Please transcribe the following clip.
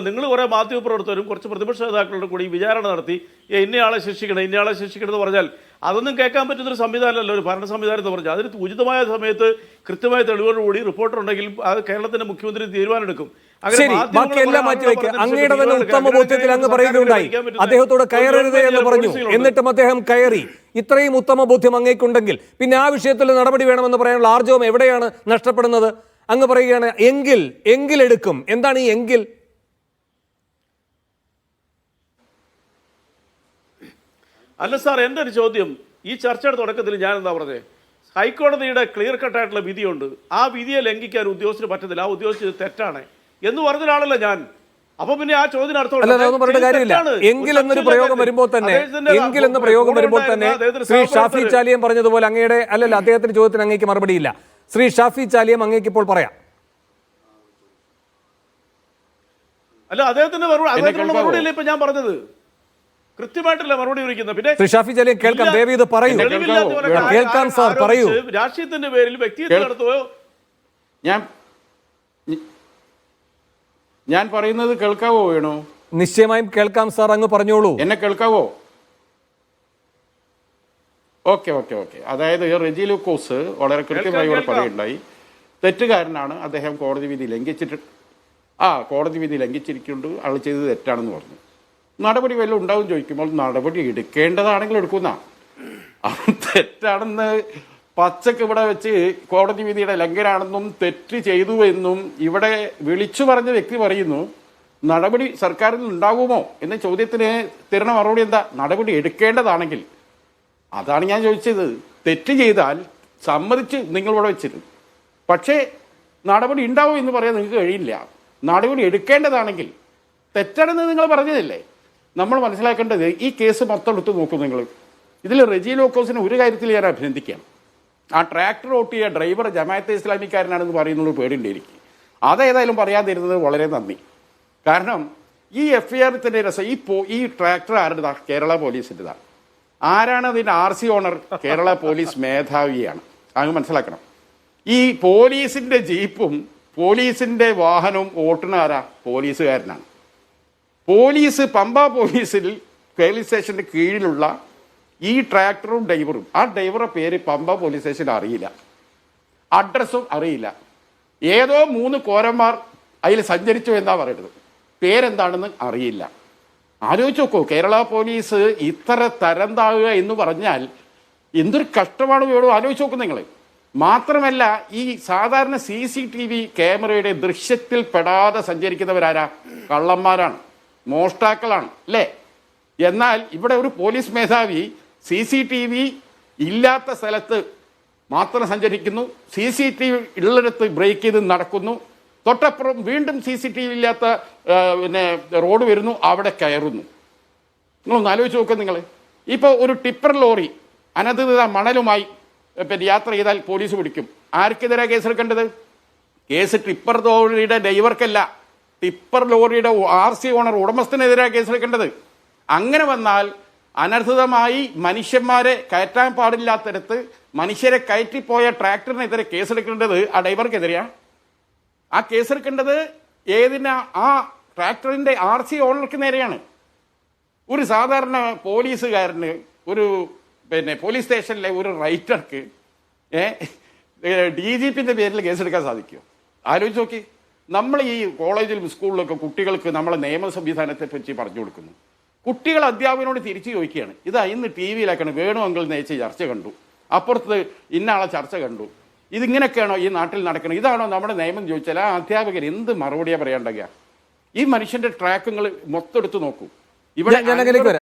നിങ്ങൾ കുറേ മാധ്യമപ്രവർത്തകരും കുറച്ച് പ്രതിപക്ഷ നേതാക്കളുടെ കൂടി വിചാരണ നടത്തി "ഏ, ഇന്നയാളെ ശിക്ഷിക്കണം ഇന്നയാളെ ശിക്ഷിക്കണം എന്ന് പറഞ്ഞാൽ അതൊന്നും കേൾക്കാൻ പറ്റുന്നൊരു സംവിധാനമല്ല ഒരു ഭരണ സംവിധാനം എന്ന് പറഞ്ഞാൽ. അതിന് ഉചിതമായ സമയത്ത് കൃത്യമായ തെളിവുകളോടുകൂടി റിപ്പോർട്ടർ ഉണ്ടെങ്കിൽ അത് കേരളത്തിന്റെ മുഖ്യമന്ത്രി തീരുമാനമെടുക്കും. ശരി മാധ്യമങ്ങൾ ബാക്കി എല്ലാം മാറ്റി ആളുകൾ വയ്ക്കുക പറഞ്ഞതിന് അങ്ങയുടെ തന്നെ ഉത്തമ ബോധ്യത്തിൽ അങ്ങ് പറയുകയുണ്ടായി അദ്ദേഹത്തോട് കയറരുത് എന്ന് പറഞ്ഞു. എന്നിട്ടും അദ്ദേഹം കയറി. ഇത്രയും ഉത്തമ ബോധ്യം അങ്ങേക്കുണ്ടെങ്കിൽ പിന്നെ ആ വിഷയത്തിൽ നടപടി വേണമെന്ന് പറയാനുള്ള ആർജവം എവിടെയാണ് നഷ്ടപ്പെടുന്നത്? അങ്ങ് പറയുകയാണ് എങ്കിൽ എങ്കിൽ എടുക്കും എന്താണ് ഈ എങ്കിൽ അല്ല സാർ എന്റെ ഒരു ചോദ്യം? ഈ ചർച്ചയുടെ തുടക്കത്തിൽ ഞാൻ എന്താ പറഞ്ഞത് ഹൈക്കോടതിയുടെ ക്ലിയർ കട്ടായിട്ടുള്ള വിധിയുണ്ട്. ആ വിധിയെ ലംഘിക്കാൻ ഉദ്യോഗസ്ഥന് പറ്റത്തില്ല. ആ ഉദ്യോഗസ്ഥ തെറ്റാണ്. എന്ന് പറഞ്ഞൊരാളല്ല ഞാൻ. അപ്പൊ പിന്നെ ആ ചോദ്യം അർത്ഥം കാര്യമില്ല. എങ്കിൽ എന്നൊരു പ്രയോഗം വരുമ്പോൾ തന്നെ എങ്കിൽ എന്ന പ്രയോഗം വരുമ്പോൾ തന്നെ ശ്രീ ഷാഫി ചാലിയം പറഞ്ഞതുപോലെ അങ്ങയുടെ അല്ലല്ല അദ്ദേഹത്തിന്റെ ചോദ്യത്തിന് അങ്ങേക്ക് മറുപടിയില്ല. ശ്രീ ഷാഫി ചാലിയം അങ്ങേക്ക് ഇപ്പോൾ പറയാം. അല്ല അദ്ദേഹത്തിന്റെ മറുപടി അദ്ദേഹത്തിനുള്ള മറുപടിയല്ലേ മറുപടി അല്ലേ ഇപ്പൊ ഞാൻ പറഞ്ഞത്? കൃത്യമായിട്ടല്ല മറുപടി വിളിക്കുന്നത് പിന്നെ ഷാഫി ചാലിയം കേൾക്കാം. ദേവി ഇത് പറയൂ. കേൾക്കാം. സാർ, പറയൂ. രാഷ്ട്രീയത്തിന്റെ പേരിൽ വ്യക്തിത്വം കേൾ- നടത്തുകയോ ഞാൻ ഞാൻ പറയുന്നത് കേൾക്കാവോ വേണോ? നിശ്ചയമായും കേൾക്കാം സാർ അങ്ങ് പറഞ്ഞോളൂ. എന്നെ കേൾക്കാവോ? Okay okay okay. അതായത് റെജി ലൂക്കോസ് വളരെ കൃത്യമായി ഇവിടെ പറയുണ്ടായി തെറ്റുകാരനാണ് അദ്ദേഹം കോടതി വിധി ലംഘിച്ചിട്ട് ആ കോടതി വിധി ലംഘിച്ചിരിക്കുന്നുണ്ട്. ആൾ ചെയ്തത് തെറ്റാണെന്ന് പറഞ്ഞു. നടപടി വല്ലതും ഉണ്ടാവും ചോദിക്കുമ്പോൾ നടപടി എടുക്കേണ്ടതാണെങ്കിൽ എടുക്കുന്ന. തെറ്റാണെന്ന് പച്ചക്ക് ഇവിടെ വെച്ച് കോടതി വിധിയുടെ ലംഘനാണെന്നും തെറ്റ് ചെയ്തു എന്നും ഇവിടെ വിളിച്ചു പറഞ്ഞ വ്യക്തി പറയുന്നു നടപടി സർക്കാരിൽ ഉണ്ടാകുമോ എന്ന ചോദ്യത്തിന് തരുന്ന മറുപടി എന്താ? നടപടി എടുക്കേണ്ടതാണെങ്കിൽ. അതാണ് ഞാൻ ചോദിച്ചത്. തെറ്റ് ചെയ്താൽ സമ്മതിച്ച് നിങ്ങളിവിടെ വെച്ചിരുന്നു. പക്ഷേ നടപടി ഉണ്ടാവും എന്ന് പറയാൻ നിങ്ങൾക്ക് കഴിയില്ല. നടപടി എടുക്കേണ്ടതാണെങ്കിൽ തെറ്റാണെന്ന് നിങ്ങൾ പറഞ്ഞതല്ലേ? നമ്മൾ മനസ്സിലാക്കേണ്ടത് ഈ കേസ് മൊത്തം എടുത്ത് നോക്കൂ നിങ്ങൾ. ഇതിൽ റെജി ലോക്കോസിനെ ഒരു കാര്യത്തിൽ ഞാൻ അഭിനന്ദിക്കാം. ആ ട്രാക്ടർ ഓട്ടിയ ഡ്രൈവർ ജമാഅത്തെ ഇസ്ലാമിക്കാരനാണെന്ന് പറയുന്നത് പേടിയുണ്ട് എനിക്ക് അതേതായാലും പറയാതിരുന്നത് വളരെ നന്ദി. കാരണം ഈ എഫ് ഐ ആർ തന്നെ രസം ഈ പോ ഈ ട്രാക്ടർ ആരുടേതാ കേരള പോലീസിന്റെതാണ് ആരാണ് അതിന്റെ R C owner? Kerala police മേധാവിയാണ്. അങ്ങ് മനസ്സിലാക്കണം. ഈ പോലീസിന്റെ ജീപ്പും പോലീസിന്റെ വാഹനവും ഓട്ടുന്ന ആരാ? പോലീസുകാരനാണ്. പോലീസ് പമ്പ പോലീസിൽ പോലീസ് സ്റ്റേഷന്റെ കീഴിലുള്ള ഈ ട്രാക്ടറും ഡ്രൈവറും. ആ ഡ്രൈവറെ പേര് പമ്പ പോലീസ് സ്റ്റേഷനിൽ അറിയില്ല. അഡ്രസ്സും അറിയില്ല. ഏതോ മൂന്ന് കോരന്മാർ അതിൽ സഞ്ചരിച്ചു എന്നാ പറയുന്നത്. പേരെന്താണെന്ന് അറിയില്ല. ആലോചിച്ച് നോക്കൂ കേരള പോലീസ് ഇത്ര തരം താഴുക എന്ന് പറഞ്ഞാൽ എന്തൊരു കഷ്ടമാണ് വേണോ ആലോചിച്ച് നോക്കും നിങ്ങൾ മാത്രമല്ല ഈ സാധാരണ സി സി ടി വി ക്യാമറയുടെ ദൃശ്യത്തിൽ പെടാതെ സഞ്ചരിക്കുന്നവരാരാ? കള്ളന്മാരാണ്. മോഷ്ടാക്കളാണ് അല്ലേ? എന്നാൽ ഇവിടെ ഒരു പോലീസ് മേധാവി സി സി ടി വി ഇല്ലാത്ത സ്ഥലത്ത് മാത്രം സഞ്ചരിക്കുന്നു. സി സി ടി വി ഉള്ളിടത്ത് ബ്രേക്ക് ചെയ്ത് നടക്കുന്നു. തൊട്ടപ്പുറം വീണ്ടും സി സി ടി വി ഇല്ലാത്ത പിന്നെ റോഡ് വരുന്നു അവിടെ കയറുന്നു. നിങ്ങളൊന്ന് ആലോചിച്ച് നോക്കുക നിങ്ങൾ ഇപ്പോൾ ഒരു ടിപ്പർ ലോറി അനധികൃത മണലുമായി പിന്നെ യാത്ര ചെയ്താൽ പോലീസ് പിടിക്കും. ആർക്കെതിരെ കേസെടുക്കേണ്ടത്? കേസ് ടിപ്പർ ലോറിയുടെ ഡ്രൈവർക്കല്ല. ടിപ്പർ ലോറിയുടെ ആർ സി ഓണർ ഉടമസ്ഥനെതിരെ കേസെടുക്കേണ്ടത്. അങ്ങനെ വന്നാൽ അനർഹിതമായി മനുഷ്യന്മാരെ കയറ്റാൻ പാടില്ലാത്തടത്ത് മനുഷ്യരെ കയറ്റിപ്പോയ ട്രാക്ടറിനെതിരെ കേസെടുക്കേണ്ടത് ആ ഡ്രൈവർക്കെതിരെയാ. ആ കേസെടുക്കേണ്ടത് ഏതിനാ ആ ട്രാക്ടറിന്റെ ആർ സി ഓണർക്ക് നേരെയാണ്. ഒരു സാധാരണ പോലീസുകാരന് ഒരു പിന്നെ പോലീസ് സ്റ്റേഷനിലെ ഒരു റൈറ്റർക്ക് ഡി ജി പിന്റെ പേരിൽ കേസെടുക്കാൻ സാധിക്കുമോ ആലോചിച്ച് നോക്കി. നമ്മൾ ഈ കോളേജിലും സ്കൂളിലൊക്കെ കുട്ടികൾക്ക് നമ്മളെ നിയമ സംവിധാനത്തെ പറ്റി പറഞ്ഞു കൊടുക്കുന്നു. കുട്ടികൾ അധ്യാപകനോട് തിരിച്ചു ചോദിക്കുകയാണ് ഇതാ ഇന്ന് ടി വിയിലാക്കണം വേണു നയിച്ച ചർച്ച കണ്ടു. അപ്പുറത്ത് ഇന്നാളെ ചർച്ച കണ്ടു. ഇതിങ്ങനെയൊക്കെയാണോ ഈ നാട്ടിൽ നടക്കുന്നത് ഇതാണോ നമ്മുടെ നിയമം? ചോദിച്ചാൽ ആ അധ്യാപകർ എന്ത് മറുപടിയാണ് പറയേണ്ടത്? ഈ മനുഷ്യന്റെ ട്രാക്കുകൾ മൊത്തം എടുത്ത് നോക്കൂ. ഇവിടെ.